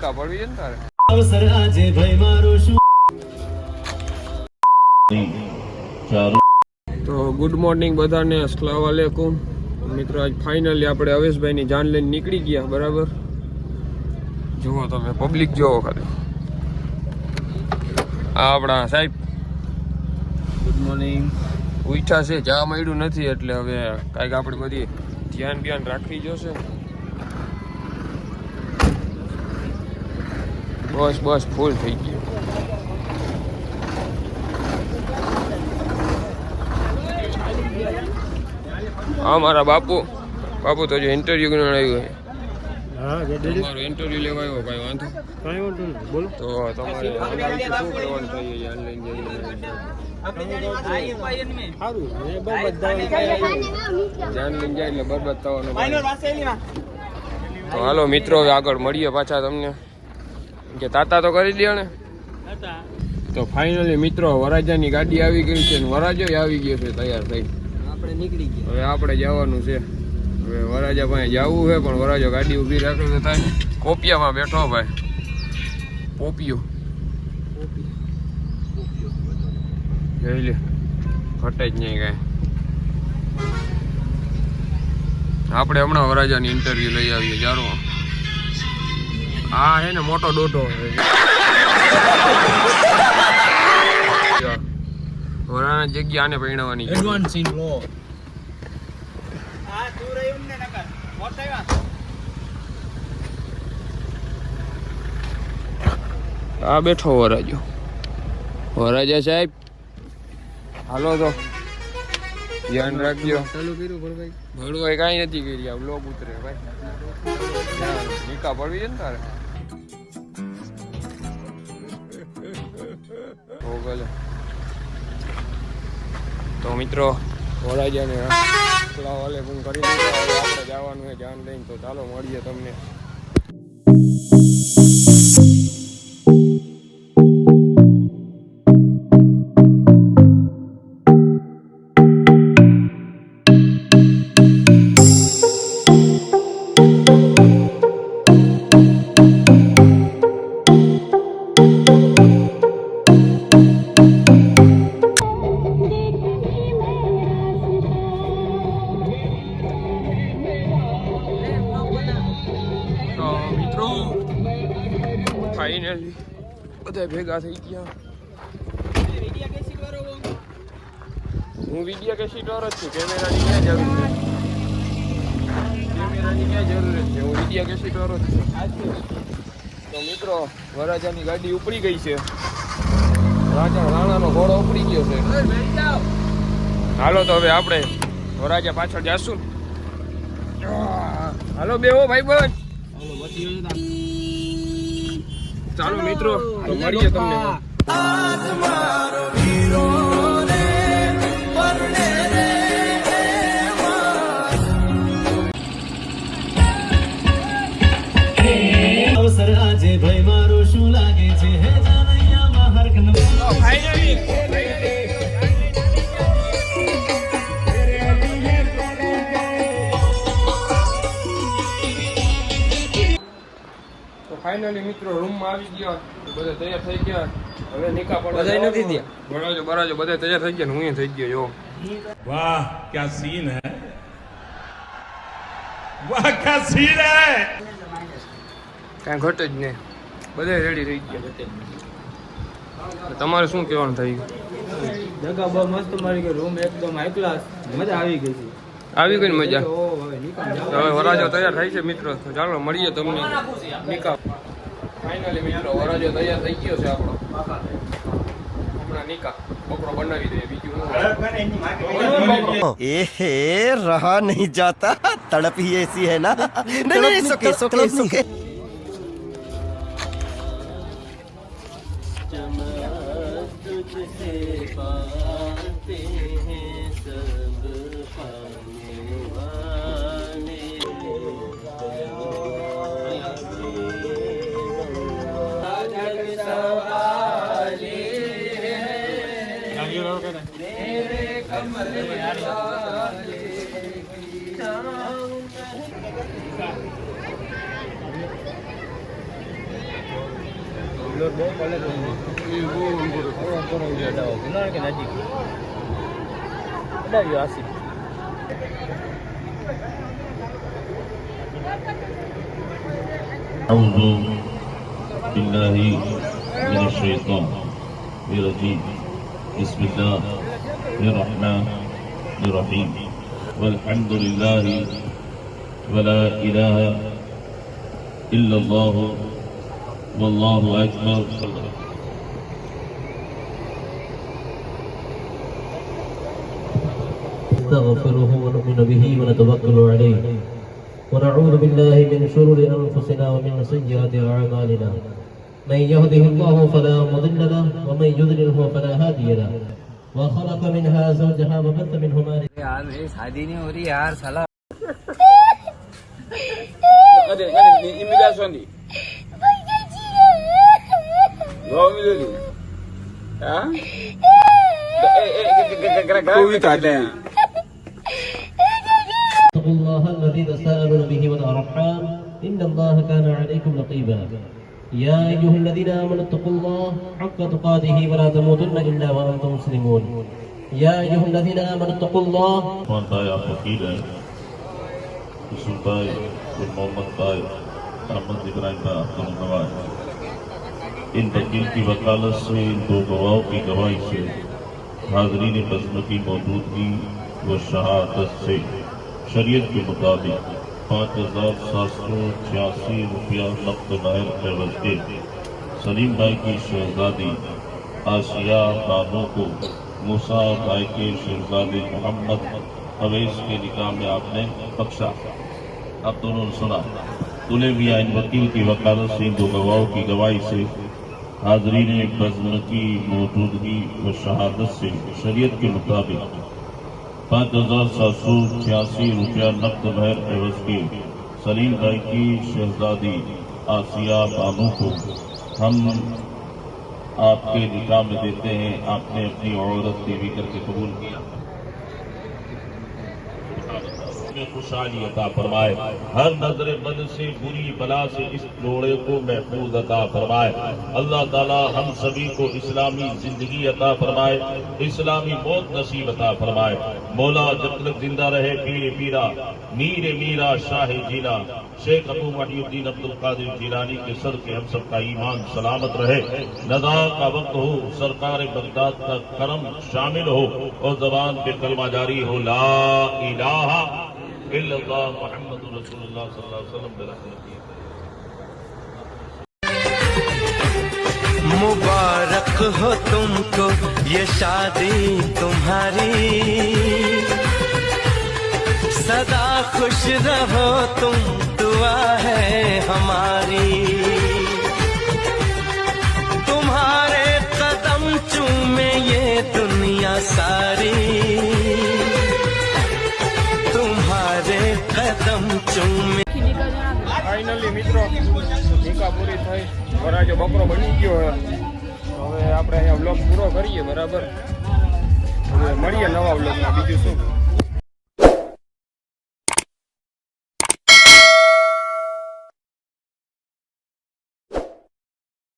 પડવી છે ને તારે? અવસર આજે ભાઈ મારો શું? તો ગુડ મોર્નિંગ બધાને અસલામ વાલેકુમ મિત્રો આજ ફાઇનલી આપણે અવેશભાઈની જાન લઈને નીકળી ગયા બરાબર? જુઓ તમે પબ્લિક જુઓ ખાલી. આ આપણા સાહેબ. ગુડ મોર્નિંગ ઉઠા છે ચા મળ્યું નથી એટલે હવે કાંઈક આપણે બધી ધ્યાન ધ્યાન રાખવી જોશે. બસ બસ ફૂલ થઈ ગયું. હા મારા બાપુ. બાપુ તો જો ઇન્ટરવ્યુ ગણ આવ્યું હા તમારો ઇન્ટરવ્યુ લેવા આવ્યો ભાઈ વાંધો? કાંઈ વાંધો નહીં બોલો. તો તમારે શું કરવાનું થાય ઓનલાઈન જઈને સારું એ બહુ જાન લઈને જાય એટલે બરબાદ થવાનો. તો હાલો મિત્રો આગળ મળીએ પાછા તમને. કે તાતા તો કરી દે ને તો ફાઇનલી મિત્રો વરાજાની ગાડી આવી ગઈ છે ને વરાજો આવી ગયો છે તૈયાર થઈ. આપણે નીકળી ગયા. હવે આપણે જવાનું છે. હવે વરાજા પાસે જવું છે પણ વરાજો ગાડી ઊભી રાખે તો થાય કોપિયામાં બેઠો ભાઈ. પોપિયો જોઈ લે. ઘટે જ નહીં કાંઈ. આપણે હમણાં વરાજાની ઇન્ટરવ્યૂ લઈ આવીએ જારો આ હે ને મોટો ડોટો વરાણ જગ્યા આને પરિણવાની એડવાન્સ ઇન લો. આ બેઠો વરાજો. વરાજા સાહેબ હાલો તો. ધ્યાન રાખજો. ચાલુ કર્યું ભરભાઈ ભણવું કાંઈ નથી કરી આવ લોક ઉતરે ભાઈ. નિકા પડવી છે ને તારે? ભલે તો મિત્રો વરાજાને થોડા વાલે પણ કરી દીધા આપણે જવાનું છે જાન લઈને, તો ચાલો મળીએ તમને. ફાઇનલી બધા ભેગા થઈ ગયા. હું વીડિયો કે શીટર જ છું. કેમેરાની ક્યાં જરૂર છે? કેમેરાની ક્યાં જરૂર છે? હું વીડિયો કે શીટર જ છું. તો મિત્રો વરાજાની ગાડી ઉપડી ગઈ છે. રાજા રાણાનો ઘોડો ઉપડી ગયો છે. હાલો તો હવે આપણે વરાજા પાછળ જાશું. હાલો બેહો ભાઈ બધી ચાલો મિત્રો મળીએ તમને. ફેમિલી મિત્રો રૂમમાં આવી ગયા. બધા તૈયાર થઈ ગયા. હવે નિકા પડવા બધા નથી થયા બરાજો બરાજો બધા તૈયાર થઈ ગયા ને હું થઈ ગયો જો. વાહ ક્યા સીન હે? વાહ ક્યા સીન હે? કાંઈ ઘટ જ નહીં. બધા રેડી થઈ ગયા. તમારે શું કહેવાનું થયું? જગા બહુ મસ્ત મારી ગઈ રૂમ એકદમ હાઈ ક્લાસ મજા આવી ગઈ છે. આવી ગઈ મજા? હવે વરાજો તૈયાર થાય છે મિત્રો. ચાલો મળીએ તમને. નિકાલ ફાઇનલી મિત્રો વરાજો તૈયાર થઈ ગયો છે આપણો હમણાં નિકા બકરો બનાવી દઈએ બીજું હું एहे रहा नहीं जाता तड़प ही ऐसी है ना नहीं नहीं सुके सुके सुके أعوذ بالله من الشيطان الرجيم. بسم الله الرحمن الرحيم. والحمد لله ولا إله إلا الله والله أكبر. نستغفره ونؤمن به ونتوكل عليه. ونعوذ بالله من شرور أنفسنا ومن سيئات أعمالنا. من يهده الله فلا مضل له ومن يضلله فلا هادي له. وخلق منها زوجها وبث منهما यार اتقوا الله الذي تساءلون به والارحام ان الله كان عليكم رقيبا يا ايها الذين امنوا اتقوا الله حق تقاته ولا تموتن الا وأنتم مسلمون يا ايها الذين امنوا اتقوا الله وانت يا فقيدا يوسف محمد باي محمد إبراهيم باي ان دلیل کی وکالت سے ان دو گواہوں کی گواہی سے حاضرین بزم کی موجودگی و شہادت سے شریعت کے مطابق پانچ ہزار سات سو چھیاسی روپیہ نقد نائر قیمت کے سلیم بھائی کی شہزادی آسیہ بانو کو موسا بھائی کے شہزادی محمد اویس کے نکاح میں آپ نے بخشا۔ اب دونوں نے سنا۔ تلے میاں ان وکیل کی وکالت سے ان دو گواہوں کی گواہی سے حاضرین نے بزم کی موجودگی و شہادت سے شریعت کے مطابق پانچ ہزار سات سو چھیاسی روپیہ نقد بہر عوض کے سلیم بھائی کی شہزادی آسیہ بانو کو ہم آپ کے نکاح میں دیتے ہیں۔ آپ نے اپنی عورت دیوی کر کے قبول کیا۔ میں خوشحالی عطا فرمائے۔ ہر نظر بد سے بری بلا سے اس جوڑے کو محفوظ عطا فرمائے۔ اللہ تعالی ہم سبھی کو اسلامی زندگی عطا فرمائے، اسلامی موت نصیب عطا فرمائے۔ مولا جب تک زندہ رہے پیر پیرا میر میرا شاہ جینا۔ شیخ ابو محی الدین عبد القادر جیلانی کے سر کے ہم سب کا ایمان سلامت رہے۔ ندا کا وقت ہو، سرکار بغداد کا کرم شامل ہو اور زبان پہ کلمہ جاری ہو، لا الہ हो ला इलाहा इल्लल्लाह मुहम्मदुर रसूलुल्लाह सल्लल्लाहु अलैहि वसल्लम बरकतिhi मुबारक हो तुमको ये शादी तुम्हारी सदा खुश रहो तुम दुआ है हमारी નિકા પૂરી થઈ. વરાજો બકરો બની ગયો હવે હવે આપણે અહીંયા બ્લોગ પૂરો કરીએ બરાબર. હવે મળીએ નવા બ્લોગમાં બીજું શું?